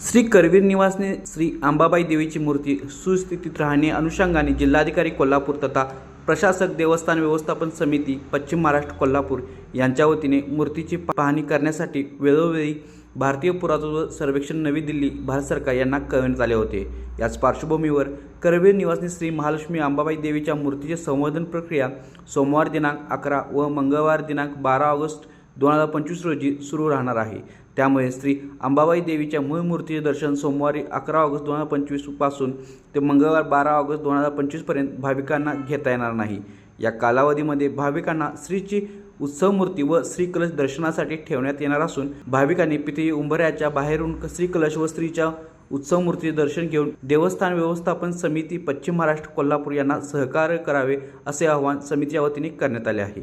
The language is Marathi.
श्री करवीर निवासने श्री अंबाबाई देवीची मूर्ती सुस्थितीत राहणे अनुषंगाने जिल्हाधिकारी कोल्हापूर तथा प्रशासक देवस्थान व्यवस्थापन समिती पश्चिम महाराष्ट्र कोल्हापूर यांच्या वतीने मूर्तीची पाहणी करण्यासाठी वेळोवेळी भारतीय पुरातत्व सर्वेक्षण नवी दिल्ली भारत सरकार यांना कळवण्यात आले होते. याच पार्श्वभूमीवर करवीर निवासनी श्री महालक्ष्मी अंबाबाई देवीच्या मूर्तीचे संवर्धन प्रक्रिया सोमवार दिनांक अकरा व मंगळवार दिनांक बारा ऑगस्ट दोन हजार पंचवीस रोजी सुरू राहणार आहे. त्यामुळे श्री अंबाबाई देवीच्या मूळ मूर्तीचे दर्शन सोमवारी अकरा ऑगस्ट दोन हजार पंचवीसपासून ते मंगळवार बारा ऑगस्ट दोन हजार पंचवीसपर्यंत भाविकांना घेता येणार नाही. या कालावधीमध्ये भाविकांना श्रीची उत्सव मूर्ती व श्रीकलश दर्शनासाठी ठेवण्यात येणार असून भाविकांनी पितळी उंबऱ्याच्या बाहेरून श्रीकलश व स्त्रीच्या उत्सव मूर्तीचे दर्शन घेऊन देवस्थान व्यवस्थापन समिती पश्चिम महाराष्ट्र कोल्हापूर यांना सहकार्य करावे असे आवाहन समितीच्या वतीने करण्यात आले आहे.